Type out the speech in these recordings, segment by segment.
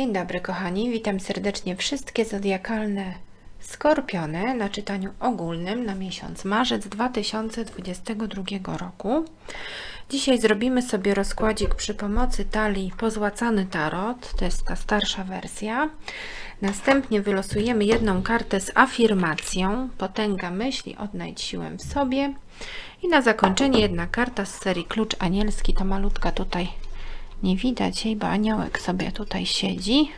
Dzień dobry kochani, witam serdecznie wszystkie zodiakalne skorpiony na czytaniu ogólnym na miesiąc marzec 2022 roku. Dzisiaj zrobimy sobie rozkładzik przy pomocy talii Pozłacany Tarot, to jest ta starsza wersja. Następnie wylosujemy jedną kartę z afirmacją Potęga myśli, odnajdź siłę w sobie. I na zakończenie jedna karta z serii Klucz Anielski, to malutka tutaj nie widać jej, bo aniołek sobie tutaj siedzi.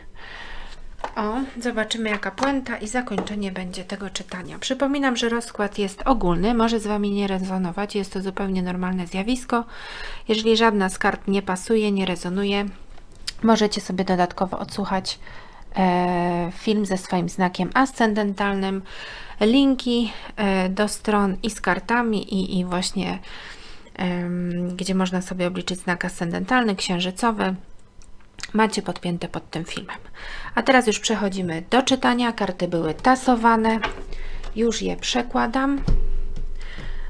O, zobaczymy jaka puenta i zakończenie będzie tego czytania. Przypominam, że rozkład jest ogólny, może z Wami nie rezonować, jest to zupełnie normalne zjawisko. Jeżeli żadna z kart nie pasuje, nie rezonuje, możecie sobie dodatkowo odsłuchać e, film ze swoim znakiem ascendentalnym, linki e, do stron i z kartami i, i właśnie gdzie można sobie obliczyć znak ascendentalny, księżycowy. Macie podpięte pod tym filmem. A teraz już przechodzimy do czytania. Karty były tasowane. Już je przekładam.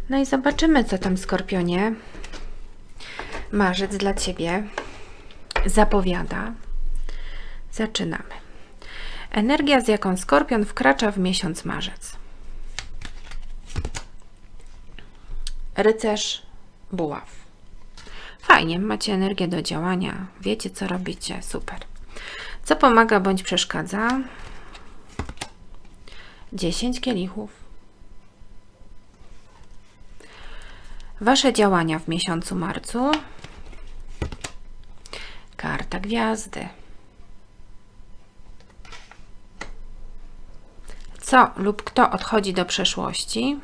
No i zobaczymy, co tam Skorpionie marzec dla Ciebie zapowiada. Zaczynamy. Energia, z jaką Skorpion wkracza w miesiąc marzec. Rycerz buław. Fajnie, macie energię do działania, wiecie co robicie, super. Co pomaga bądź przeszkadza? 10 kielichów. Wasze działania w miesiącu marcu. Karta gwiazdy. Co lub kto odchodzi do przeszłości?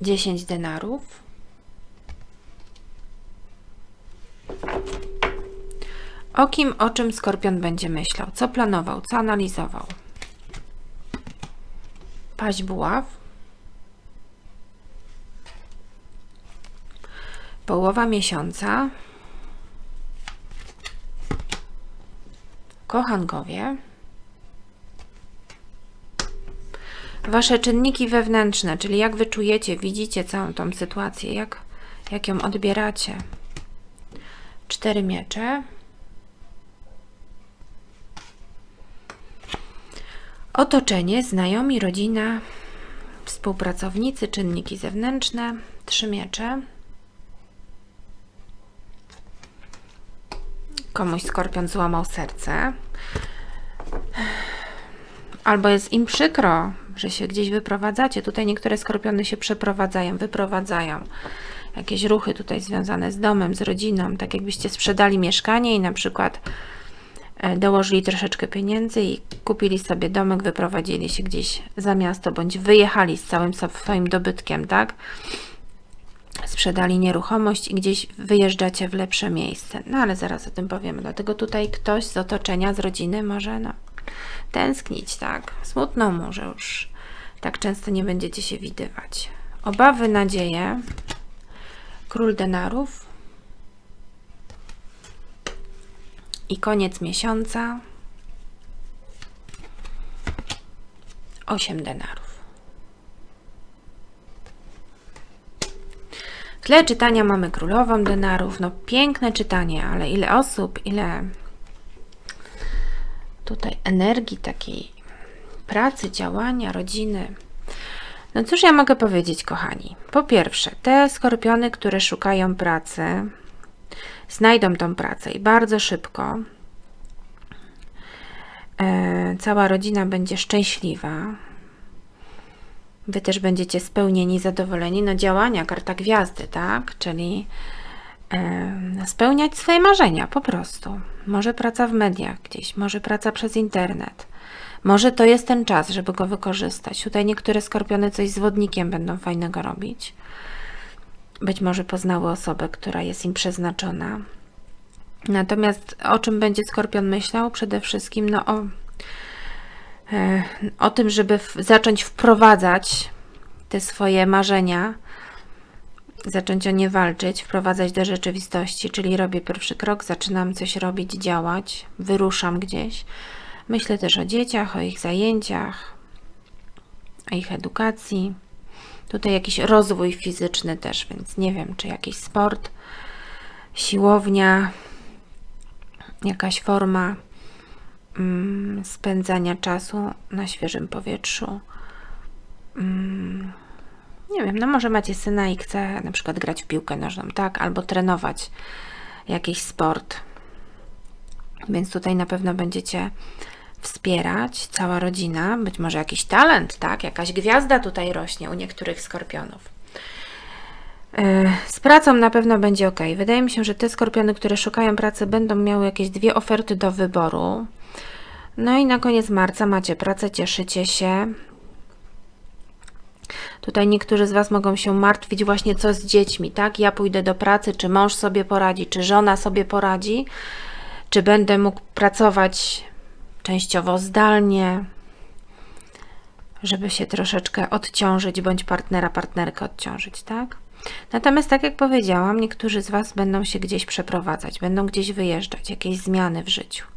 10 denarów. O kim, o czym Skorpion będzie myślał? Co planował? Co analizował? Paź buław. Połowa miesiąca. Kochankowie. Wasze czynniki wewnętrzne, czyli jak wy czujecie, widzicie całą tą sytuację, jak, jak ją odbieracie. Cztery miecze. Otoczenie, znajomi, rodzina, współpracownicy, czynniki zewnętrzne, trzy miecze. Komuś skorpion złamał serce. Albo jest im przykro, że się gdzieś wyprowadzacie. Tutaj niektóre skorpiony się przeprowadzają, wyprowadzają. Jakieś ruchy tutaj związane z domem, z rodziną, tak jakbyście sprzedali mieszkanie i na przykład e, dołożyli troszeczkę pieniędzy i kupili sobie domek, wyprowadzili się gdzieś za miasto, bądź wyjechali z całym swoim dobytkiem, tak? Sprzedali nieruchomość i gdzieś wyjeżdżacie w lepsze miejsce. No ale zaraz o tym powiemy. Dlatego tutaj ktoś z otoczenia, z rodziny może no, tęsknić, tak? Smutno mu, że już tak często nie będziecie się widywać. Obawy, nadzieje. Król denarów. I koniec miesiąca. 8 denarów. W tle czytania mamy królową denarów. No piękne czytanie, ale ile osób, ile tutaj energii takiej pracy, działania, rodziny. No cóż ja mogę powiedzieć, kochani? Po pierwsze, te skorpiony, które szukają pracy, znajdą tą pracę i bardzo szybko. E, cała rodzina będzie szczęśliwa. Wy też będziecie spełnieni, zadowoleni. No działania, karta gwiazdy, tak? Czyli spełniać swoje marzenia po prostu. Może praca w mediach gdzieś, może praca przez internet. Może to jest ten czas, żeby go wykorzystać. Tutaj niektóre skorpiony coś z wodnikiem będą fajnego robić. Być może poznały osobę, która jest im przeznaczona. Natomiast o czym będzie skorpion myślał? Przede wszystkim no, o, e, o tym, żeby zacząć wprowadzać te swoje marzenia, zacząć o nie walczyć, wprowadzać do rzeczywistości, czyli robię pierwszy krok, zaczynam coś robić, działać, wyruszam gdzieś. Myślę też o dzieciach, o ich zajęciach, o ich edukacji. Tutaj jakiś rozwój fizyczny też, więc nie wiem, czy jakiś sport, siłownia, jakaś forma mm, spędzania czasu na świeżym powietrzu. Mm, nie wiem, no może macie syna i chce na przykład grać w piłkę nożną, tak? Albo trenować jakiś sport. Więc tutaj na pewno będziecie wspierać, cała rodzina, być może jakiś talent, tak? Jakaś gwiazda tutaj rośnie u niektórych skorpionów. E, Z pracą na pewno będzie ok. Wydaje mi się, że te skorpiony, które szukają pracy, będą miały jakieś dwie oferty do wyboru. No i na koniec marca macie pracę, cieszycie się. Tutaj niektórzy z Was mogą się martwić właśnie co z dziećmi, tak? Ja pójdę do pracy, czy mąż sobie poradzi, czy żona sobie poradzi, czy będę mógł pracować częściowo zdalnie, żeby się troszeczkę odciążyć, bądź partnera, partnerkę odciążyć, tak? Natomiast, tak jak powiedziałam, niektórzy z Was będą się gdzieś przeprowadzać, będą gdzieś wyjeżdżać, jakieś zmiany w życiu.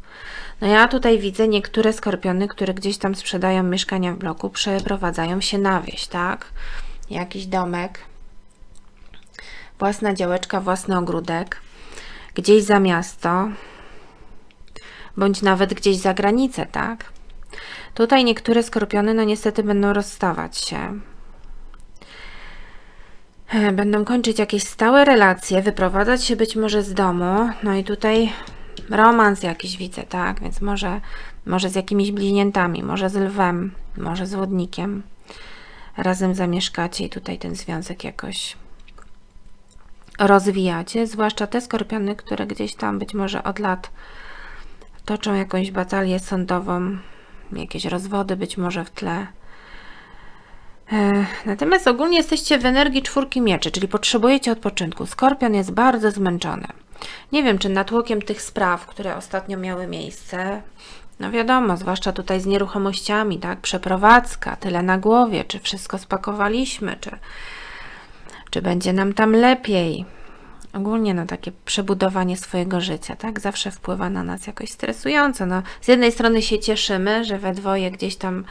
No ja tutaj widzę niektóre skorpiony, które gdzieś tam sprzedają mieszkania w bloku, przeprowadzają się na wieś, tak? Jakiś domek, własna działeczka, własny ogródek, gdzieś za miasto, bądź nawet gdzieś za granicę, tak? Tutaj niektóre skorpiony, no niestety, będą rozstawać się. E, Będą kończyć jakieś stałe relacje, wyprowadzać się być może z domu. No i tutaj romans jakiś widzę, tak? Więc może, może z jakimiś bliźniętami, może z lwem, może z łodnikiem. Razem zamieszkacie i tutaj ten związek jakoś rozwijacie. Zwłaszcza te skorpiony, które gdzieś tam być może od lat toczą jakąś batalię sądową, jakieś rozwody być może w tle. Natomiast ogólnie jesteście w energii czwórki mieczy, czyli potrzebujecie odpoczynku. Skorpion jest bardzo zmęczony. Nie wiem, czy natłokiem tych spraw, które ostatnio miały miejsce, no wiadomo, zwłaszcza tutaj z nieruchomościami, tak? Przeprowadzka, tyle na głowie, czy wszystko spakowaliśmy, czy, czy będzie nam tam lepiej. Ogólnie no takie przebudowanie swojego życia, tak? Zawsze wpływa na nas jakoś stresująco. No, z jednej strony się cieszymy, że we dwoje gdzieś tam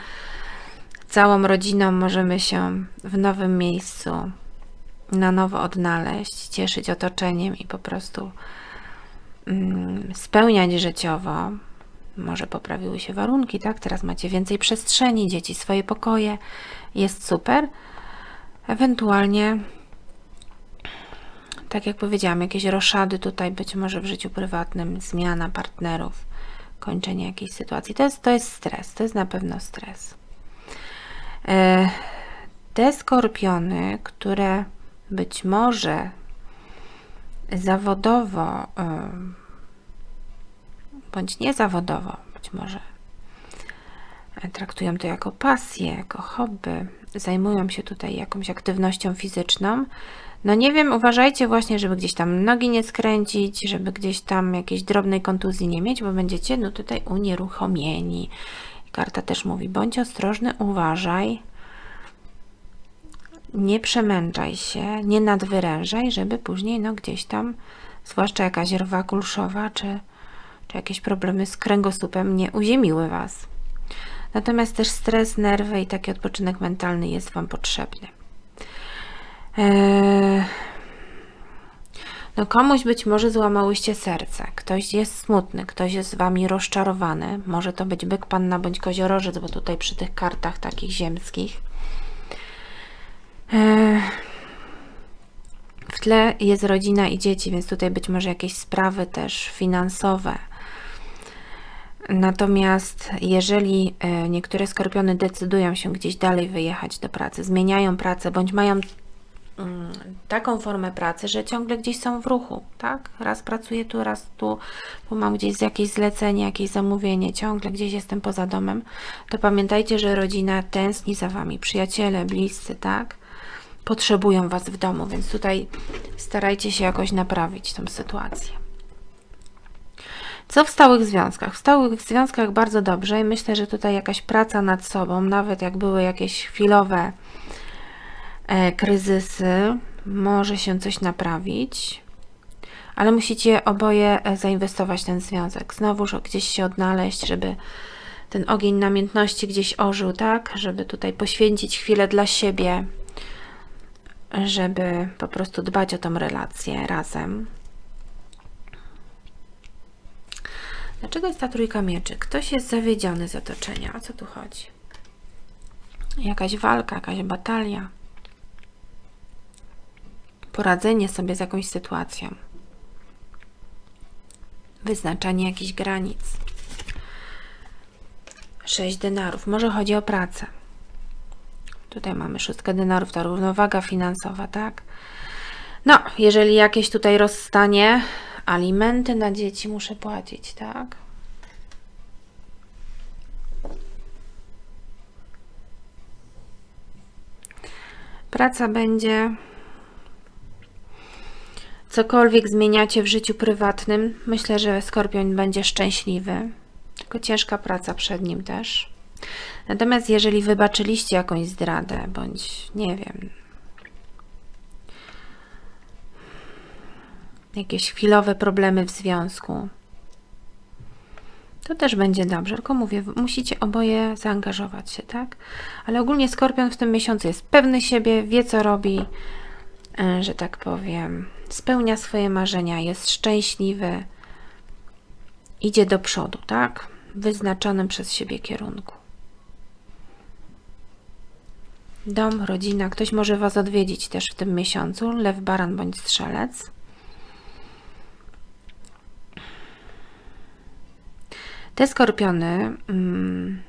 całą rodziną możemy się w nowym miejscu na nowo odnaleźć, cieszyć otoczeniem i po prostu mm, spełniać życiowo. Może poprawiły się warunki, tak? Teraz macie więcej przestrzeni, dzieci swoje pokoje, jest super. Ewentualnie, tak jak powiedziałam, jakieś roszady tutaj być może w życiu prywatnym, zmiana partnerów, kończenie jakiejś sytuacji. To jest, to jest stres, to jest na pewno stres. E, Te skorpiony, które być może zawodowo, em, bądź niezawodowo, być może e, traktują to jako pasję, jako hobby, zajmują się tutaj jakąś aktywnością fizyczną. No nie wiem, uważajcie właśnie, żeby gdzieś tam nogi nie skręcić, żeby gdzieś tam jakiejś drobnej kontuzji nie mieć, bo będziecie no tutaj unieruchomieni. Karta też mówi, bądź ostrożny, uważaj, nie przemęczaj się, nie nadwyrężaj, żeby później no gdzieś tam, zwłaszcza jakaś rwa kulszowa, czy, czy jakieś problemy z kręgosłupem nie uziemiły Was. Natomiast też stres, nerwy i taki odpoczynek mentalny jest Wam potrzebny. Eee, no komuś być może złamałyście serce, ktoś jest smutny, ktoś jest z Wami rozczarowany. Może to być byk, panna bądź koziorożec, bo tutaj przy tych kartach takich ziemskich. W tle jest rodzina i dzieci, więc tutaj być może jakieś sprawy też finansowe. Natomiast jeżeli e, niektóre skorpiony decydują się gdzieś dalej wyjechać do pracy, zmieniają pracę bądź mają mm, taką formę pracy, że ciągle gdzieś są w ruchu, tak? Raz pracuję tu, raz tu, tu mam gdzieś jakieś zlecenie, jakieś zamówienie, ciągle gdzieś jestem poza domem, to pamiętajcie, że rodzina tęskni za Wami, przyjaciele, bliscy, tak? Potrzebują Was w domu, więc tutaj starajcie się jakoś naprawić tą sytuację. Co w stałych związkach? W stałych związkach bardzo dobrze i myślę, że tutaj jakaś praca nad sobą, nawet jak były jakieś chwilowe e, kryzysy, może się coś naprawić, ale musicie oboje e, zainwestować w ten związek. Znowuż gdzieś się odnaleźć, żeby ten ogień namiętności gdzieś ożył, tak? Żeby tutaj poświęcić chwilę dla siebie, żeby po prostu dbać o tą relację razem. Dlaczego jest ta trójka mieczy? Ktoś jest zawiedziony z otoczenia. O co tu chodzi? Jakaś walka, jakaś batalia. Poradzenie sobie z jakąś sytuacją. Wyznaczanie jakichś granic. Sześć denarów. Może chodzi o pracę. Tutaj mamy szóstkę denarów, ta równowaga finansowa, tak? No, jeżeli jakieś tutaj rozstanie, alimenty na dzieci muszę płacić, tak? Praca będzie. Cokolwiek zmieniacie w życiu prywatnym, myślę, że skorpion będzie szczęśliwy. Tylko ciężka praca przed nim też. Natomiast jeżeli wybaczyliście jakąś zdradę, bądź nie wiem, jakieś chwilowe problemy w związku, to też będzie dobrze. Tylko mówię, musicie oboje zaangażować się, tak? Ale ogólnie Skorpion w tym miesiącu jest pewny siebie, wie co robi, e, że tak powiem, spełnia swoje marzenia, jest szczęśliwy, idzie do przodu, tak? W wyznaczonym przez siebie kierunku. Dom, rodzina, ktoś może Was odwiedzić też w tym miesiącu, lew, baran bądź strzelec. Te skorpiony, mm,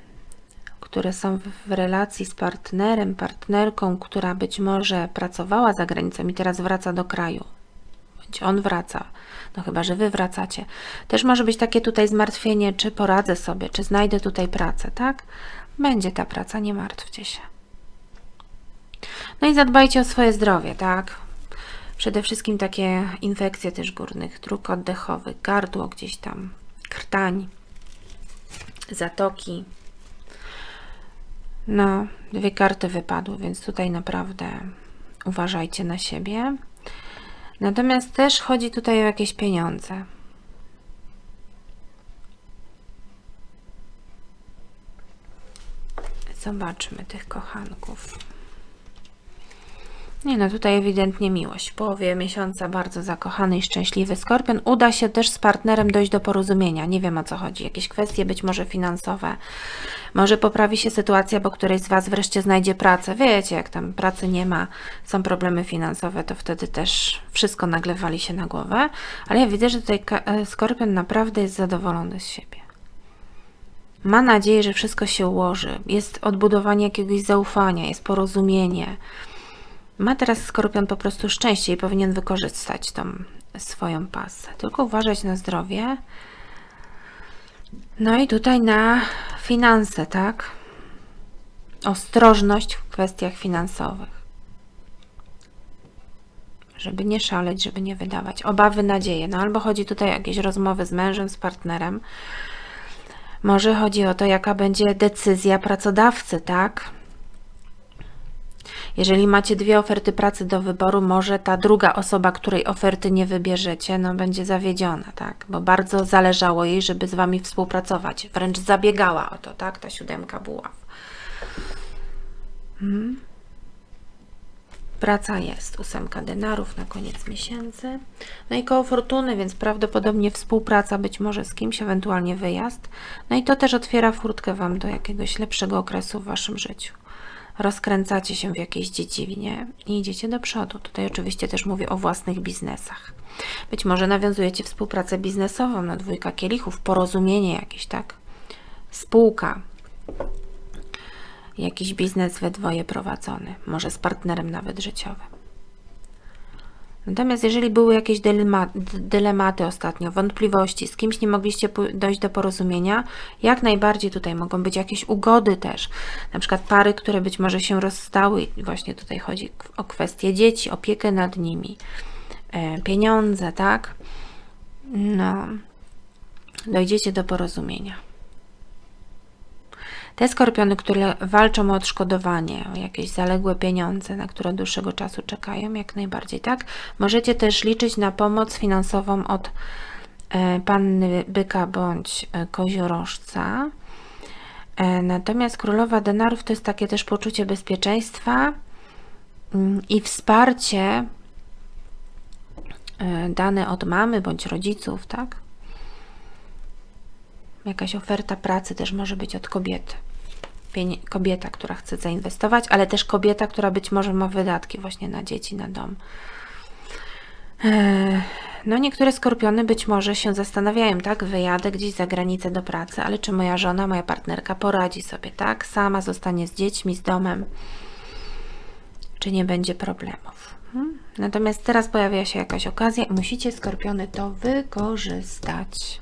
które są w relacji z partnerem, partnerką, która być może pracowała za granicą i teraz wraca do kraju, bądź on wraca, no chyba, że wy wracacie, też może być takie tutaj zmartwienie, czy poradzę sobie, czy znajdę tutaj pracę, tak? Będzie ta praca, nie martwcie się. No i zadbajcie o swoje zdrowie, tak? Przede wszystkim takie infekcje też górnych dróg oddechowych, gardło gdzieś tam, krtań, zatoki. No, dwie karty wypadły, więc tutaj naprawdę uważajcie na siebie. Natomiast też chodzi tutaj o jakieś pieniądze. Zobaczmy tych kochanków. Nie no, tutaj ewidentnie miłość. W połowie miesiąca bardzo zakochany i szczęśliwy skorpion. Uda się też z partnerem dojść do porozumienia. Nie wiem o co chodzi. Jakieś kwestie być może finansowe. Może poprawi się sytuacja, bo któryś z Was wreszcie znajdzie pracę. Wiecie, jak tam pracy nie ma, są problemy finansowe, to wtedy też wszystko nagle wali się na głowę. Ale ja widzę, że tutaj e, skorpion naprawdę jest zadowolony z siebie. Ma nadzieję, że wszystko się ułoży. Jest odbudowanie jakiegoś zaufania, jest porozumienie ma teraz skorpion po prostu szczęście i powinien wykorzystać tą swoją pasę. Tylko uważać na zdrowie. No i tutaj na finanse, tak? Ostrożność w kwestiach finansowych. Żeby nie szaleć, żeby nie wydawać. Obawy, nadzieje. No albo chodzi tutaj o jakieś rozmowy z mężem, z partnerem. Może chodzi o to, jaka będzie decyzja pracodawcy, tak? Jeżeli macie dwie oferty pracy do wyboru, może ta druga osoba, której oferty nie wybierzecie, no będzie zawiedziona, tak? Bo bardzo zależało jej, żeby z Wami współpracować. Wręcz zabiegała o to, tak? Ta siódemka buław. Hmm. Praca jest, ósemka denarów na koniec miesięcy. No i koło fortuny, więc prawdopodobnie współpraca być może z kimś, ewentualnie wyjazd. No i to też otwiera furtkę Wam do jakiegoś lepszego okresu w Waszym życiu rozkręcacie się w jakiejś dziedzinie i idziecie do przodu. Tutaj oczywiście też mówię o własnych biznesach. Być może nawiązujecie współpracę biznesową na dwójka kielichów, porozumienie jakieś, tak? Spółka, jakiś biznes we dwoje prowadzony, może z partnerem nawet życiowym. Natomiast jeżeli były jakieś dylematy ostatnio, wątpliwości, z kimś nie mogliście dojść do porozumienia, jak najbardziej tutaj mogą być jakieś ugody też. Na przykład pary, które być może się rozstały, właśnie tutaj chodzi o kwestie dzieci, opiekę nad nimi, e, pieniądze, tak? No, dojdziecie do porozumienia. Te skorpiony, które walczą o odszkodowanie, o jakieś zaległe pieniądze, na które dłuższego czasu czekają, jak najbardziej, tak? Możecie też liczyć na pomoc finansową od e, panny byka bądź e, koziorożca. E, natomiast królowa denarów to jest takie też poczucie bezpieczeństwa mm, i wsparcie dane od mamy bądź rodziców, tak? Jakaś oferta pracy też może być od kobiety. Kobieta, która chce zainwestować, ale też kobieta, która być może ma wydatki właśnie na dzieci, na dom. Eee, No, niektóre skorpiony być może się zastanawiają, tak? Wyjadę gdzieś za granicę do pracy, ale czy moja żona, moja partnerka poradzi sobie, tak? Sama zostanie z dziećmi, z domem, czy nie będzie problemów. Hmm? Natomiast teraz pojawia się jakaś okazja i musicie, skorpiony, to wykorzystać.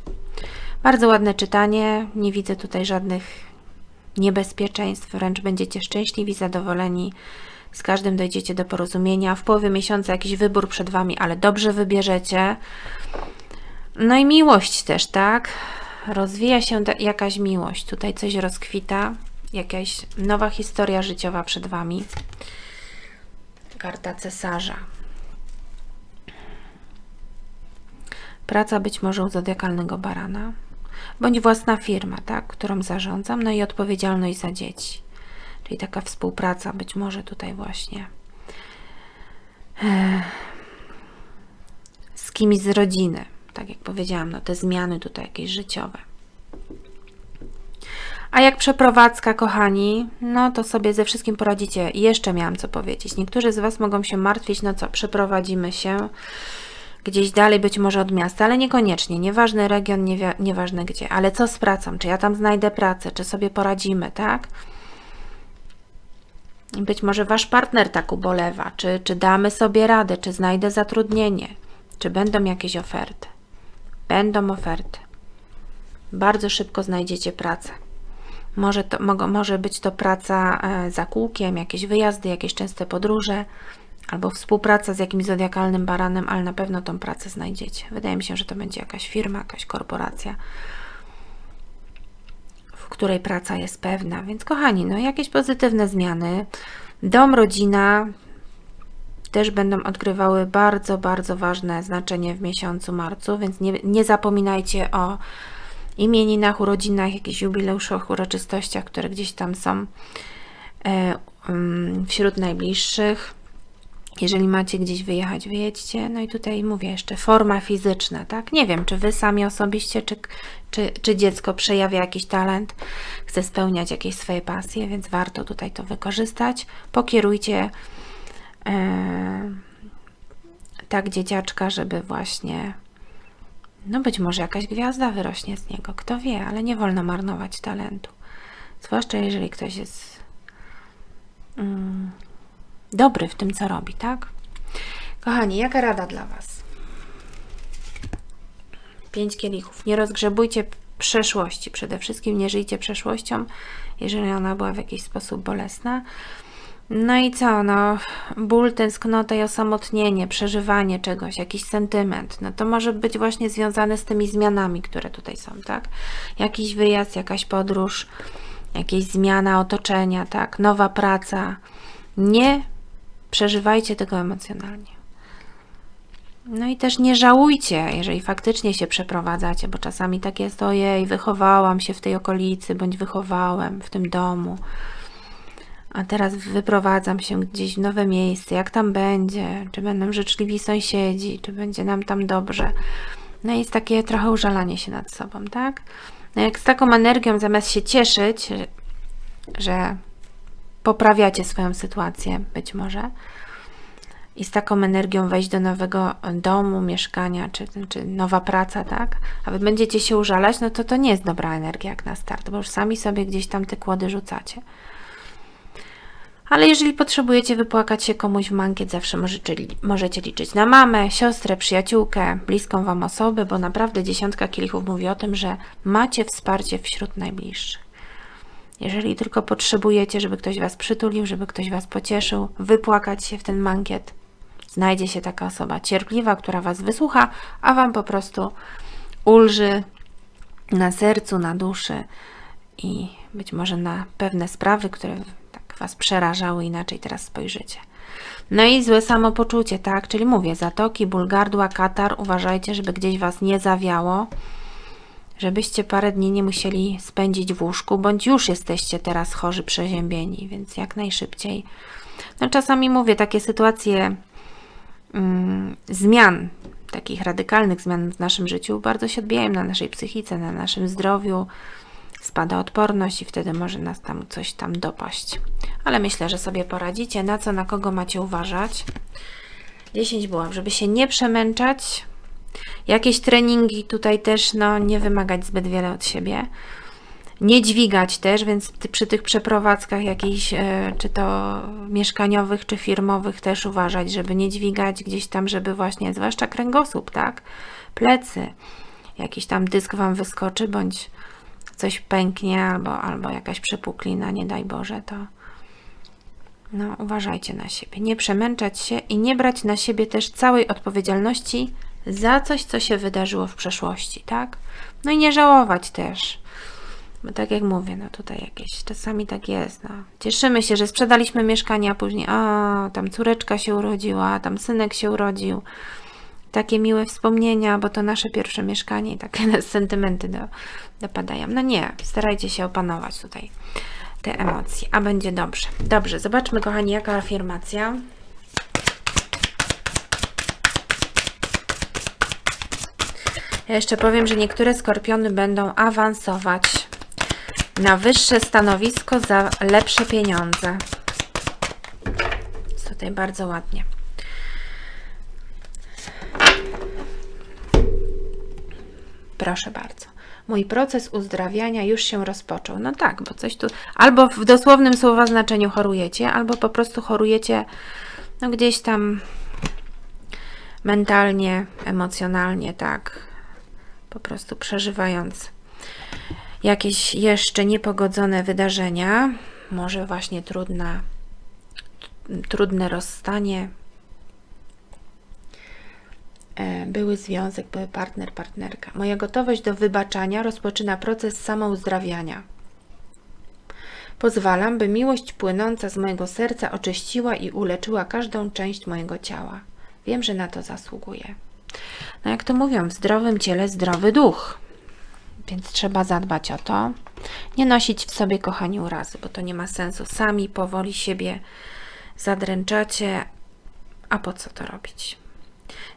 Bardzo ładne czytanie. Nie widzę tutaj żadnych niebezpieczeństw, wręcz będziecie szczęśliwi, zadowoleni. Z każdym dojdziecie do porozumienia. W połowie miesiąca jakiś wybór przed Wami, ale dobrze wybierzecie. No i miłość też, tak? Rozwija się jakaś miłość. Tutaj coś rozkwita. Jakaś nowa historia życiowa przed Wami. Karta cesarza. Praca być może u zodiakalnego barana, bądź własna firma, tak, którą zarządzam, no i odpowiedzialność za dzieci. Czyli taka współpraca być może tutaj właśnie e, z kimś z rodziny. Tak jak powiedziałam, no te zmiany tutaj jakieś życiowe. A jak przeprowadzka, kochani, no to sobie ze wszystkim poradzicie. Jeszcze miałam co powiedzieć. Niektórzy z Was mogą się martwić, no co, przeprowadzimy się gdzieś dalej, być może od miasta, ale niekoniecznie. Nieważny region, nieważne gdzie. Ale co z pracą? Czy ja tam znajdę pracę? Czy sobie poradzimy, tak? Być może Wasz partner tak ubolewa. Czy, czy damy sobie radę? Czy znajdę zatrudnienie? Czy będą jakieś oferty? Będą oferty. Bardzo szybko znajdziecie pracę. Może, to, może być to praca e, za kółkiem, jakieś wyjazdy, jakieś częste podróże, albo współpraca z jakimś zodiakalnym baranem, ale na pewno tą pracę znajdziecie. Wydaje mi się, że to będzie jakaś firma, jakaś korporacja, w której praca jest pewna. Więc kochani, no jakieś pozytywne zmiany. Dom, rodzina też będą odgrywały bardzo, bardzo ważne znaczenie w miesiącu marcu, więc nie, nie zapominajcie o imieninach, urodzinach, jakichś jubileuszach, uroczystościach, które gdzieś tam są e, mm, wśród najbliższych. Jeżeli macie gdzieś wyjechać, wyjedźcie. No i tutaj mówię jeszcze forma fizyczna, tak? Nie wiem, czy wy sami osobiście, czy, czy, czy dziecko przejawia jakiś talent, chce spełniać jakieś swoje pasje, więc warto tutaj to wykorzystać. Pokierujcie e, tak dzieciaczka, żeby właśnie no być może jakaś gwiazda wyrośnie z niego, kto wie, ale nie wolno marnować talentu. Zwłaszcza jeżeli ktoś jest mm, dobry w tym, co robi, tak? Kochani, jaka rada dla Was? Pięć kielichów. Nie rozgrzebujcie przeszłości. Przede wszystkim nie żyjcie przeszłością, jeżeli ona była w jakiś sposób bolesna. No i co? No, ból, tęsknota i osamotnienie, przeżywanie czegoś, jakiś sentyment. No to może być właśnie związane z tymi zmianami, które tutaj są, tak? Jakiś wyjazd, jakaś podróż, jakieś zmiana otoczenia, tak? Nowa praca. Nie przeżywajcie tego emocjonalnie. No i też nie żałujcie, jeżeli faktycznie się przeprowadzacie, bo czasami tak jest, ojej, wychowałam się w tej okolicy, bądź wychowałem w tym domu, a teraz wyprowadzam się gdzieś w nowe miejsce, jak tam będzie, czy będą życzliwi sąsiedzi, czy będzie nam tam dobrze. No i jest takie trochę użalanie się nad sobą, tak? No jak z taką energią zamiast się cieszyć, że poprawiacie swoją sytuację, być może, i z taką energią wejść do nowego domu, mieszkania, czy, czy nowa praca, tak? A wy będziecie się użalać, no to to nie jest dobra energia jak na start, bo już sami sobie gdzieś tam te kłody rzucacie. Ale jeżeli potrzebujecie wypłakać się komuś w mankiet, zawsze możecie, możecie liczyć na mamę, siostrę, przyjaciółkę, bliską Wam osobę, bo naprawdę dziesiątka kielichów mówi o tym, że macie wsparcie wśród najbliższych. Jeżeli tylko potrzebujecie, żeby ktoś Was przytulił, żeby ktoś Was pocieszył, wypłakać się w ten mankiet, znajdzie się taka osoba cierpliwa, która Was wysłucha, a Wam po prostu ulży na sercu, na duszy i być może na pewne sprawy, które tak Was przerażały, inaczej teraz spojrzycie. No i złe samopoczucie, tak? Czyli mówię, zatoki, ból gardła, katar, uważajcie, żeby gdzieś Was nie zawiało, żebyście parę dni nie musieli spędzić w łóżku, bądź już jesteście teraz chorzy, przeziębieni, więc jak najszybciej. No czasami mówię, takie sytuacje mm, zmian, takich radykalnych zmian w naszym życiu, bardzo się odbijają na naszej psychice, na naszym zdrowiu. Spada odporność i wtedy może nas tam coś tam dopaść. Ale myślę, że sobie poradzicie. Na co, na kogo macie uważać? 10 buław, żeby się nie przemęczać. Jakieś treningi tutaj też, no, nie wymagać zbyt wiele od siebie. Nie dźwigać też, więc przy tych przeprowadzkach jakichś, e, czy to mieszkaniowych, czy firmowych też uważać, żeby nie dźwigać gdzieś tam, żeby właśnie, zwłaszcza kręgosłup, tak, plecy, jakiś tam dysk Wam wyskoczy, bądź coś pęknie, albo, albo jakaś przepuklina, nie daj Boże, to no, uważajcie na siebie. Nie przemęczać się i nie brać na siebie też całej odpowiedzialności za coś, co się wydarzyło w przeszłości, tak? No i nie żałować też. Bo tak jak mówię, no tutaj jakieś, czasami tak jest, no. Cieszymy się, że sprzedaliśmy mieszkanie, a później, a tam córeczka się urodziła, tam synek się urodził. Takie miłe wspomnienia, bo to nasze pierwsze mieszkanie i takie nas sentymenty do, dopadają. No nie, starajcie się opanować tutaj te emocje, a będzie dobrze. Dobrze, zobaczmy kochani, jaka afirmacja. Ja jeszcze powiem, że niektóre skorpiony będą awansować na wyższe stanowisko za lepsze pieniądze. Jest tutaj bardzo ładnie. Proszę bardzo. Mój proces uzdrawiania już się rozpoczął. No tak, bo coś tu albo w dosłownym słowa znaczeniu chorujecie, albo po prostu chorujecie no gdzieś tam mentalnie, emocjonalnie, tak. Po prostu przeżywając jakieś jeszcze niepogodzone wydarzenia, może właśnie trudna, trudne rozstanie, e, były związek, były partner, partnerka. Moja gotowość do wybaczania rozpoczyna proces samouzdrawiania. Pozwalam, by miłość płynąca z mojego serca oczyściła i uleczyła każdą część mojego ciała. Wiem, że na to zasługuję. No jak to mówią, w zdrowym ciele zdrowy duch więc trzeba zadbać o to. Nie nosić w sobie, kochani, urazy, bo to nie ma sensu. Sami powoli siebie zadręczacie, a po co to robić?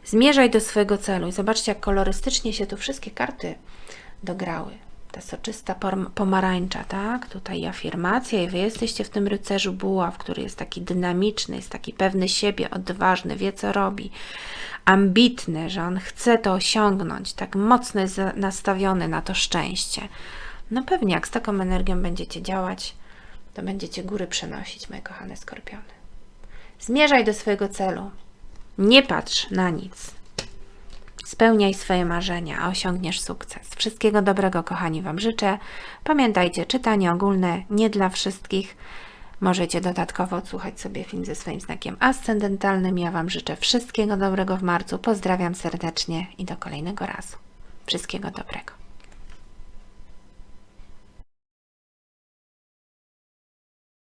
Zmierzaj do swojego celu i zobaczcie, jak kolorystycznie się tu wszystkie karty dograły. Ta soczysta pomarańcza, tak? Tutaj afirmacja i Wy jesteście w tym rycerzu buław, który jest taki dynamiczny, jest taki pewny siebie, odważny, wie co robi ambitny, że on chce to osiągnąć, tak mocno jest nastawiony na to szczęście. No pewnie, jak z taką energią będziecie działać, to będziecie góry przenosić, moje kochane skorpiony. Zmierzaj do swojego celu. Nie patrz na nic. Spełniaj swoje marzenia, a osiągniesz sukces. Wszystkiego dobrego, kochani, Wam życzę. Pamiętajcie, czytanie ogólne nie dla wszystkich. Możecie dodatkowo odsłuchać sobie film ze swoim znakiem ascendentalnym. Ja Wam życzę wszystkiego dobrego w marcu. Pozdrawiam serdecznie i do kolejnego razu. Wszystkiego dobrego.